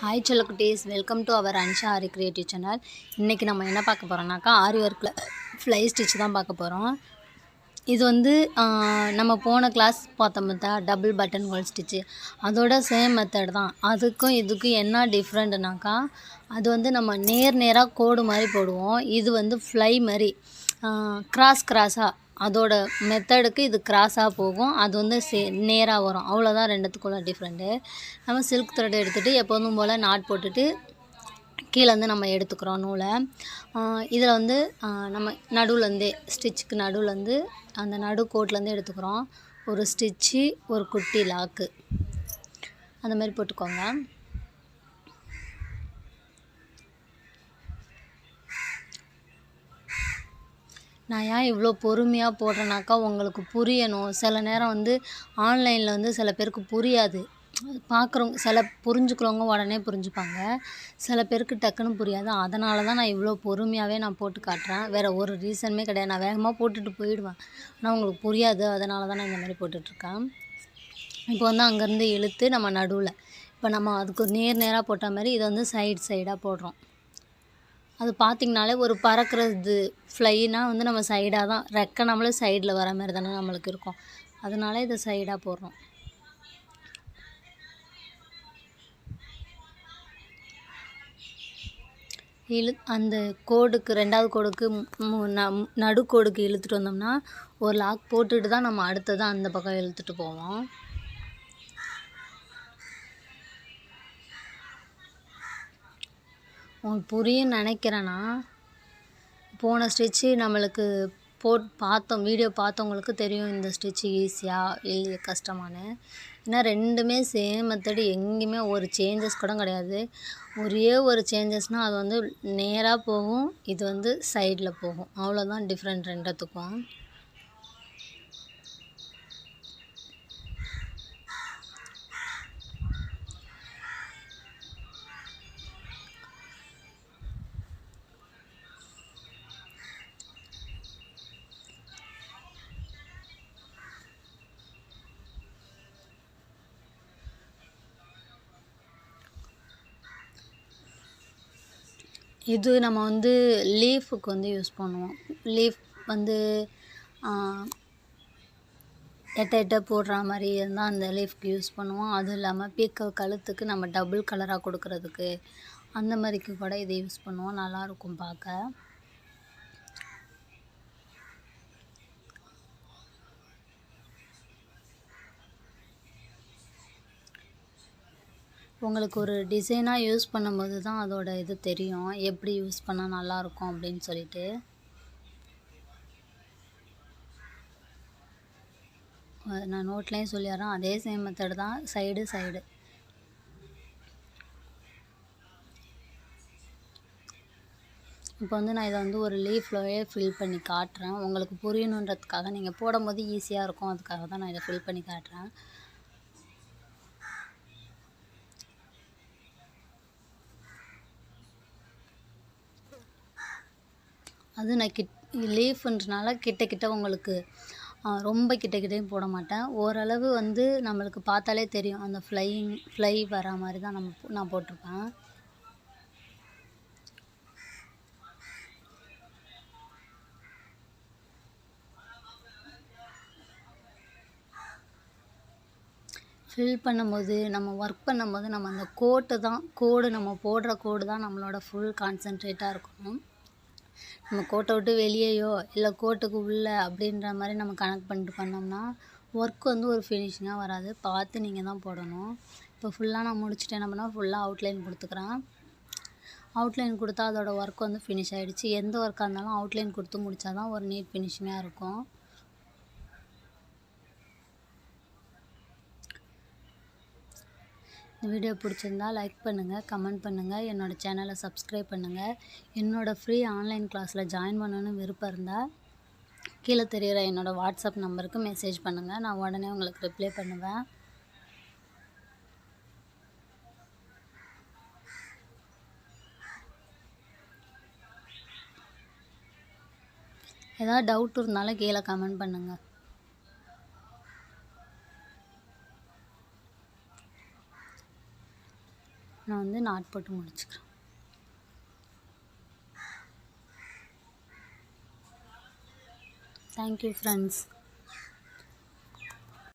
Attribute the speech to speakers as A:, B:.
A: Hi செல்லக்குட்டீஸ் welcome to our Ansha Aari creative channel இன்றைக்கி நம்ம என்ன பார்க்க போகிறோம்னாக்கா ஆரி ஒர்க்கில் ஃப்ளை ஸ்டிச் தான் பார்க்க போகிறோம் இது வந்து நம்ம போன கிளாஸ் பார்த்தோம் பார்த்தா டபுள் பட்டன் ஹோல் ஸ்டிச்சு அதோட சேம் மெத்தட் தான். அதுக்கும் இதுக்கும் என்ன டிஃப்ரெண்ட்னாக்கா அது வந்து நம்ம நேர் நேராக கோடு மாதிரி போடுவோம். இது வந்து ஃப்ளை மாதிரி. கிராஸ் கிராஸாக அதோட மெத்தடுக்கு இது கிராஸாக போகும். அது வந்து சே நேராக வரும். அவ்வளோதான் ரெண்டுத்துக்குள்ள டிஃப்ரெண்ட்டு நம்ம சில்க் த்ரெட் எடுத்துகிட்டு எப்போதும் போல் நாட் போட்டுட்டு கீழே வந்து நம்ம எடுத்துக்கிறோம் நூலை. இதில் வந்து நம்ம நடுவுலேருந்தே ஸ்டிச்சுக்கு நடுவுலேருந்து அந்த நடு கோட்லேருந்து எடுத்துக்கிறோம். ஒரு ஸ்டிச்சு ஒரு குட்டி லாக்கு அந்த மாதிரி போட்டுக்கோங்க. நான் ஏன் இவ்வளோ பொறுமையாக போடுறேனாக்கா உங்களுக்கு புரியணும். சில நேரம் வந்து ஆன்லைனில் வந்து சில பேருக்கு புரியாது. பார்க்குறவங்க சில புரிஞ்சுக்கிறவங்க உடனே புரிஞ்சுப்பாங்க. சில பேருக்கு டக்குன்னு புரியாது. அதனால தான் நான் இவ்வளோ பொறுமையாகவே நான் போட்டு காட்டுறேன். வேறு ஒரு ரீசனுமே கிடையாது. நான் வேகமாக போட்டுட்டு போயிடுவேன். ஆனால் உங்களுக்கு புரியாது. அதனால தான் நான் இந்த மாதிரி போட்டுட்ருக்கேன். இப்போ வந்து அங்கேருந்து இழுத்து நம்ம நடுவில் இப்போ நம்ம அதுக்கு நேர் நேராக போட்ட மாதிரி இதை வந்து சைடு சைடாக போடுறோம். அது பார்த்திங்கனாலே ஒரு பறக்கிறது ஃப்ளைனா வந்து நம்ம சைடாக தான். ரெக்கை நம்மளே சைடில் வர மாதிரி தானே நம்மளுக்கு இருக்கும். அதனால இதை சைடாக போடுறோம். இழு அந்த கோடுக்கு ரெண்டாவது கோடுக்கு மு- ந- நடுக்கோடுக்கு இழுத்துட்டு வந்தோம்னா ஒரு லாக் போட்டுட்டு தான் நம்ம அடுத்ததாக அந்த பக்கம் இழுத்துட்டு போவோம். உங்களுக்கு புரியும்னு நினைக்கிறேன்னா போன ஸ்டிச்சு நம்மளுக்கு போட் பார்த்தோம் வீடியோ பார்த்தவங்களுக்கு தெரியும் இந்த ஸ்டிச்சு ஈஸியாக இல்லை கஷ்டமானு ஏன்னா ரெண்டுமே சேம் மெத்தடு எங்கேயுமே ஒரு சேஞ்சஸ் கூட கிடையாது. ஒரே ஒரு சேஞ்சஸ்னால் அது வந்து நேராக போகும் இது வந்து சைடில் போகும். அவ்வளோதான் டிஃப்ரெண்ட் ரெண்டுத்துக்கும். இது நம்ம வந்து லீஃபுக்கு வந்து யூஸ் பண்ணுவோம். லீஃப் வந்து எட்ட எட்ட போடுற மாதிரி இருந்தால் அந்த லீஃப்க்கு யூஸ் பண்ணுவோம். அதுவும் இல்லாமல் பீக்க கழுத்துக்கு நம்ம டபுள் கலராக கொடுக்குறதுக்கு அந்த மாதிரிக்கு கூட இதை யூஸ் பண்ணுவோம். நல்லாயிருக்கும் பார்க்க. உங்களுக்கு ஒரு டிசைனாக யூஸ் பண்ணும்போது தான் அதோட இது தெரியும். எப்படி யூஸ் பண்ணால் நல்லாயிருக்கும் அப்படின்னு சொல்லிட்டு. நான் நோட்லேயும் சொல்லிடுறேன். அதே சேம் மெத்தட் தான் சைடு சைடு இப்போ வந்து நான் இதை வந்து ஒரு லீஃப்லவே ஃபில் பண்ணி காட்டுறேன். உங்களுக்கு புரியணுன்றதுக்காக நீங்கள் போடும்போது ஈஸியாக இருக்கும். அதுக்காக தான் நான் இதை ஃபில் பண்ணி காட்டுறேன். அது நான் கிட் லீஃப்ன்றனால கிட்ட கிட்ட உங்களுக்கு ரொம்ப கிட்ட கிட்டையும் போட மாட்டேன். ஓரளவு வந்து நம்மளுக்கு பார்த்தாலே தெரியும். அந்த ஃப்ளையிங் ஃப்ளை வர மாதிரி தான் நம்ம நான் போட்டிருப்பேன். ஃபில் பண்ணும்போது நம்ம ஒர்க் பண்ணும்போது நம்ம அந்த கோட்டு தான் கோடு நம்ம போடுற கோடு தான் நம்மளோட ஃபுல் கான்சென்ட்ரேட்டாக இருக்கணும் நம்ம கோட்டை விட்டு வெளியேயோ இல்லை கோட்டுக்கு உள்ளே அப்படின்ற மாதிரி நம்ம கனெக்ட் பண்ணிட்டு பண்ணோம்னா ஒர்க் வந்து ஒரு ஃபினிஷிங்காக வராது. பார்த்து நீங்கள் தான் போடணும். இப்போ ஃபுல்லாக நான் முடிச்சுட்டு என்ன பண்ணால் ஃபுல்லாக அவுட்லைன் கொடுத்துக்கிறேன். அவுட்லைன் கொடுத்தா அதோட ஒர்க் வந்து ஃபினிஷ் ஆகிடுச்சு எந்த ஒர்க்காக இருந்தாலும் அவுட்லைன் கொடுத்து முடித்தா தான் ஒரு நீட் ஃபினிஷிங்காக இருக்கும். இந்த வீடியோ பிடிச்சிருந்தா லைக் பண்ணுங்கள் கமெண்ட் பண்ணுங்கள் என்னோடய சேனலை சப்ஸ்கிரைப் பண்ணுங்கள் என்னோடய ஃப்ரீ ஆன்லைன் கிளாஸில் ஜாயின் பண்ணணும்னு விருப்பம் இருந்தால் கீழே தெரிகிற என்னோடய வாட்ஸ்அப் நம்பருக்கு மெசேஜ் பண்ணுங்கள் நான் உடனே உங்களுக்கு ரிப்ளை பண்ணுவேன். ஏதாவது டவுட் இருந்தாலும் கீழே கமெண்ட் பண்ணுங்கள் நான் வந்து நாட் போட்டு முடிச்சுக்கிறேன். Thank you friends